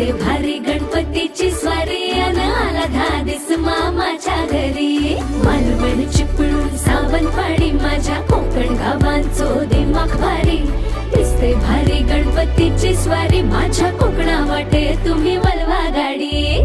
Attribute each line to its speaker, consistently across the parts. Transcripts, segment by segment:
Speaker 1: ते भारी गणपतीची स्वारी अन आला धादिस मामाच्या घरी. मालवण सावन सावंतवाडी माझ्या कोकण गावांचो दिमाग भारी. दिसते भारी गणपतीची स्वारी माझ्या कोकणा वाटे तुम्ही वलवा गाडी.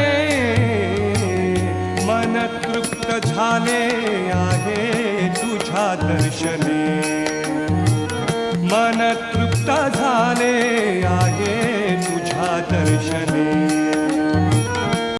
Speaker 2: झाले आहे तुझ्या दर्शने. मन तृप्त झाले